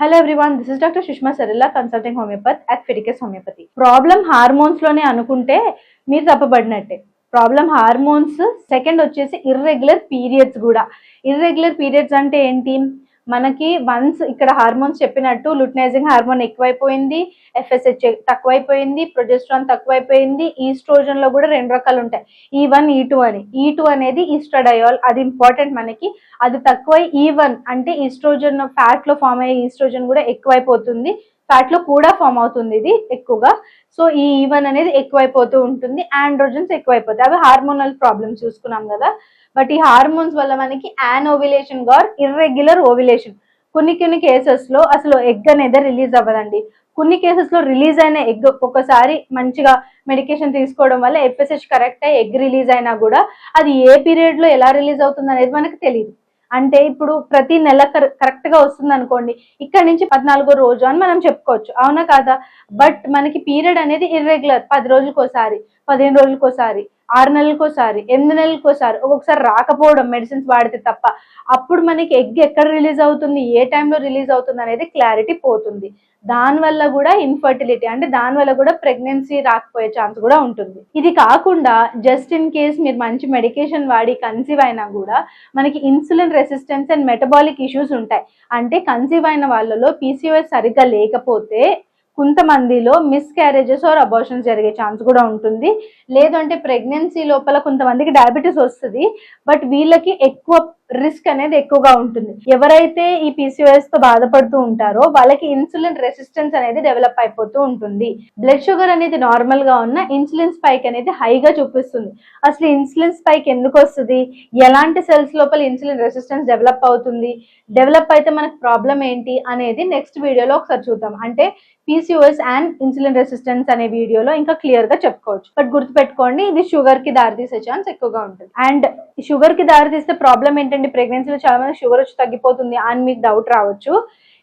Hello everyone this is doctor Sushma Sarilla consulting homeopathy at Fidicus homeopathy problem హార్మోన్స్లోనే అనుకుంటే మీరు తప్పబడినట్టే. Problem hormones second వచ్చేసి irregular periods కూడా. Irregular periods అంటే ఏంటి? మనకి వన్స్ ఇక్కడ హార్మోన్స్ చెప్పినట్టు లుటినైజింగ్ హార్మోన్ ఎక్కువైపోయింది ఎఫ్ఎస్హెచ్ తక్కువైపోయింది ప్రొజెస్ట్రాన్ తక్కువైపోయింది ఈస్ట్రోజన్లో కూడా రెండు రకాలు ఉంటాయి. ఈ వన్ ఈ టూ అని. E ఈ టూ అనేది ఈస్ట్రడయోల్ అది ఇంపార్టెంట్ మనకి. అది తక్కువై e ఈ వన్ అంటే ఈస్ట్రోజన్ ఫ్యాట్లో ఫామ్ అయ్యే ఈస్ట్రోజన్ కూడా ఎక్కువైపోతుంది. ఫ్యాట్లో కూడా ఫామ్ అవుతుంది ఇది ఎక్కువగా. సో ఈ e ఈవెన్ అనేది ఎక్కువైపోతూ ఉంటుంది. ఆండ్రోజన్స్ ఎక్కువైపోతాయి. అవి హార్మోనల్ ప్రాబ్లమ్స్ చూసుకున్నాం కదా. బట్ ఈ హార్మోన్స్ వల్ల మనకి యాన్ ఓవిలేషన్ గార్ ఇర్రెగ్యులర్ ఓవిలేషన్ కొన్ని కొన్ని కేసెస్లో అసలు ఎగ్ అనేది రిలీజ్ అవ్వదండి. కొన్ని కేసెస్లో రిలీజ్ అయిన ఎగ్ ఒకసారి మంచిగా మెడికేషన్ తీసుకోవడం వల్ల ఎఫ్ఎస్హెచ్ కరెక్ట్ అయ్యి ఎగ్ రిలీజ్ అయినా కూడా అది ఏ పీరియడ్లో ఎలా రిలీజ్ అవుతుంది అనేది మనకు తెలియదు అంటే ఇప్పుడు ప్రతి నెల కరెక్ట్గా వస్తుంది అనుకోండి ఇక్కడ నుంచి పద్నాలుగో రోజు అని మనం చెప్పుకోవచ్చు. అవునా కాదా? బట్ మనకి పీరియడ్ అనేది ఇర్రెగ్యులర్ పది రోజులకోసారి పదిహేను రోజులకోసారి. ఆరు నెలలకోసారి ఎనిమిది నెలలకోసారి ఒక్కొక్కసారి రాకపోవడం మెడిసిన్స్ వాడితే తప్ప అప్పుడు మనకి ఎగ్ ఎక్కడ రిలీజ్ అవుతుంది ఏ టైంలో రిలీజ్ అవుతుంది అనేది క్లారిటీ పోతుంది. దానివల్ల కూడా ఇన్ఫర్టిలిటీ అంటే దానివల్ల కూడా ప్రెగ్నెన్సీ రాకపోయే ఛాన్స్ కూడా ఉంటుంది. ఇది కాకుండా జస్ట్ ఇన్ కేస్ మీరు మంచి మెడికేషన్ వాడి కన్సీవ్ అయినా కూడా మనకి insulin resistance and metabolic issues ఉంటాయి. అంటే కన్సీవ్ అయిన వాళ్ళలో పీసీఓఎస్ సరిగ్గా లేకపోతే కొంతమందిలో మిస్ క్యారేజెస్ ఆర్ అబార్షన్స్ జరిగే ఛాన్స్ కూడా ఉంటుంది. లేదంటే ప్రెగ్నెన్సీ లోపల కొంతమందికి డయాబెటీస్ వస్తుంది. బట్ వీళ్ళకి ఎక్కువ రిస్క్ అనేది ఎక్కువగా ఉంటుంది. ఎవరైతే ఈ పీసీఓఎస్తో బాధపడుతూ ఉంటారో వాళ్ళకి ఇన్సులిన్ రెసిస్టెన్స్ అనేది డెవలప్ అయిపోతూ ఉంటుంది. బ్లడ్ షుగర్ అనేది నార్మల్గా ఉన్న ఇన్సులిన్ స్పైక్ అనేది హైగా చూపిస్తుంది. అసలు ఇన్సులిన్ స్పైక్ ఎందుకు వస్తుంది? ఎలాంటి సెల్స్ లోపల ఇన్సులిన్ రెసిస్టెన్స్ డెవలప్ అవుతుంది? డెవలప్ అయితే మనకు ప్రాబ్లం ఏంటి? అనేది నెక్స్ట్ వీడియోలో ఒకసారి చూద్దాం. అంటే పీసీఓఎస్ అండ్ ఇన్సులిన్ రెసిస్టెన్స్ అనే వీడియోలో ఇంకా క్లియర్గా చెప్పుకోవచ్చు. బట్ గుర్తుపెట్టుకోండి ఇది షుగర్కి దారితీసే ఛాన్స్ ఎక్కువగా ఉంటుంది. అండ్ షుగర్కి దారితీస్తే ప్రాబ్లం ఏంటంటే ప్రెగ్నెన్సీలో చాలా మంది షుగర్ వచ్చి తగ్గిపోతుంది అని మీకు డౌట్ రావచ్చు.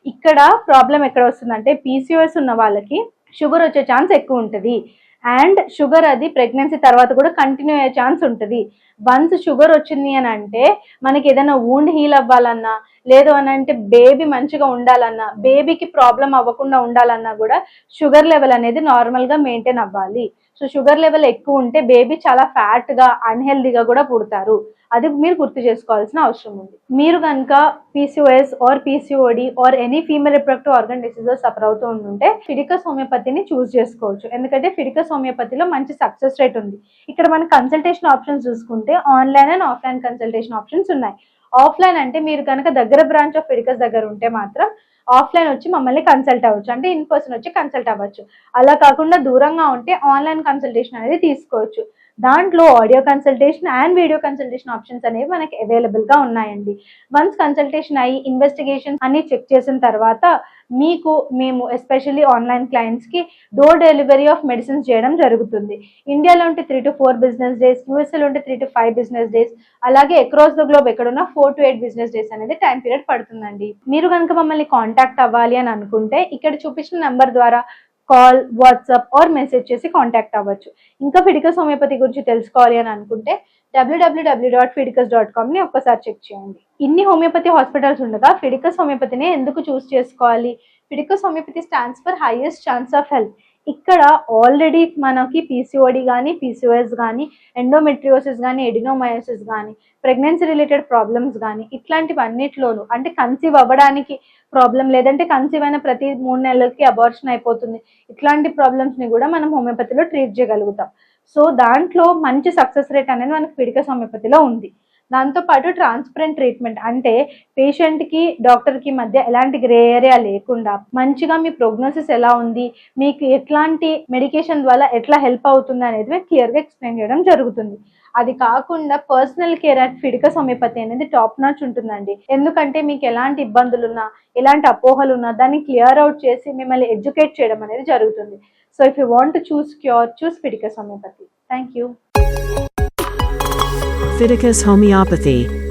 ఇక్కడ ప్రాబ్లం ఎక్కడ వస్తుందంటే పీసీఓఎస్ ఉన్న వాళ్ళకి షుగర్ వచ్చే ఛాన్స్ ఎక్కువ ఉంటుంది. అండ్ షుగర్ అది ప్రెగ్నెన్సీ తర్వాత కూడా కంటిన్యూ అయ్యే ఛాన్స్ ఉంటుంది. వన్స్ షుగర్ వచ్చింది అని అంటే మనకి ఏదైనా వూండ్ హీల్ అవ్వాలన్నా లేదు అని అంటే బేబీ మంచిగా ఉండాలన్నా బేబీకి ప్రాబ్లం అవ్వకుండా ఉండాలన్నా కూడా షుగర్ లెవెల్ అనేది నార్మల్గా మెయింటైన్ అవ్వాలి. సో షుగర్ లెవెల్ ఎక్కువ ఉంటే బేబీ చాలా ఫ్యాట్గా అన్హెల్దీగా కూడా పుడతారు. అది మీరు గుర్తు చేసుకోవాల్సిన అవసరం ఉంది. మీరు కనుక PCOS or PCOD or any female reproductive organ diseases suffer అవుతూ ఉంటుంటే ఫిడికస్ హోమియోపతిని చూస్ చేసుకోవచ్చు. ఎందుకంటే ఫిడికస్ హోమియోపతిలో మంచి సక్సెస్ రేట్ ఉంది. ఇక్కడ మన కన్సల్టేషన్ ఆప్షన్స్ చూసుకుంటే online and offline consultation options ఉన్నాయి. ఆఫ్లైన్ అంటే మీరు కనుక దగ్గర బ్రాంచ్ ఆఫ్ ఫిడికస్ దగ్గర ఉంటే మాత్రం ఆఫ్లైన్ వచ్చి మమ్మల్ని కన్సల్ట్ అవ్వచ్చు. అంటే ఇన్ పర్సన్ వచ్చి కన్సల్ట్ అవ్వచ్చు. అలా కాకుండా దూరంగా ఉంటే ఆన్లైన్ కన్సల్టేషన్ అనేది తీసుకోవచ్చు. దాంట్లో audio consultation and video consultation options అనేవి మనకి అవైలబుల్గా ఉన్నాయండి. వన్స్ కన్సల్టేషన్ అయ్యి ఇన్వెస్టిగేషన్ అన్ని చెక్ చేసిన తర్వాత మీకు మేము ఎస్పెషల్లీ ఆన్లైన్ క్లయింట్స్కి డోర్ డెలివరీ ఆఫ్ మెడిసిన్స్ చేయడం జరుగుతుంది. ఇండియాలో ఉంటే three to four business days యూఎస్ఏలో ఉంటే three to five business days అలాగే అక్రాస్ ద గ్లోబ్ ఎక్కడున్నా four to eight business days అనేది టైం పీరియడ్ పడుతుందండి. మీరు కనుక మమ్మల్ని కాంటాక్ట్ కాంటాక్ట్ అవ్వాలి అని అనుకుంటే ఇక్కడ చూపించిన నెంబర్ ద్వారా కాల్ వాట్సాప్ ఆర్ మెసేజ్ చేసి కాంటాక్ట్ అవ్వచ్చు. ఇంకా ఫిడికస్ హోమియోపతి గురించి తెలుసుకోవాలి అని అనుకుంటే W W W dot Fidicus dot కామ్ని ఒక్కసారి చెక్ చేయండి. ఇన్ని హోమియోపతి హాస్పిటల్స్ ఉండగా ఫిడికస్ హోమియోపతిని ఎందుకు చూస్ చేసుకోవాలి? Fidicus homeopathy stands for highest chance of health ఇక్కడ ఆల్రెడీ మనకి పీసీఓడి కానీ పీసీఓఎస్ కానీ ఎండోమెట్రియోసిస్ కానీ ఎడినోమయోసిస్ కానీ ప్రెగ్నెన్సీ రిలేటెడ్ ప్రాబ్లమ్స్ కానీ ఇట్లాంటివన్నిట్లోనూ అంటే కన్సీవ్ అవ్వడానికి ప్రాబ్లం లేదంటే కన్సీవ్ అయిన ప్రతి మూడు నెలలకి అబార్షన్ అయిపోతుంది. ఇట్లాంటి ప్రాబ్లమ్స్ని కూడా మనం హోమియోపతిలో ట్రీట్ చేయగలుగుతాం. సో దాంట్లో మంచి సక్సెస్ రేట్ అనేది మనకి పిడికస్ హోమియోపతిలో ఉంది. దాంతోపాటు ట్రాన్స్పరెంట్ ట్రీట్మెంట్ అంటే పేషెంట్కి డాక్టర్కి మధ్య ఎలాంటి గ్రే ఏరియా లేకుండా మంచిగా మీ ప్రోగ్నోసిస్ ఎలా ఉంది మీకు ఎట్లాంటి మెడికేషన్ ద్వారా ఎట్లా హెల్ప్ అవుతుంది అనేది క్లియర్గా ఎక్స్ప్లెయిన్ చేయడం జరుగుతుంది. అది కాకుండా personal care and Fidicus homeopathy అనేది టాప్ నాచ్ ఉంటుందండి. ఎందుకంటే మీకు ఎలాంటి ఇబ్బందులు ఉన్నా ఎలాంటి అపోహలు ఉన్నా దాన్ని క్లియర్ అవుట్ చేసి మిమ్మల్ని ఎడ్యుకేట్ చేయడం అనేది జరుగుతుంది. So if you want choose cure choose Fidicus homeopathy. Thank you. Leviticus Homeopathy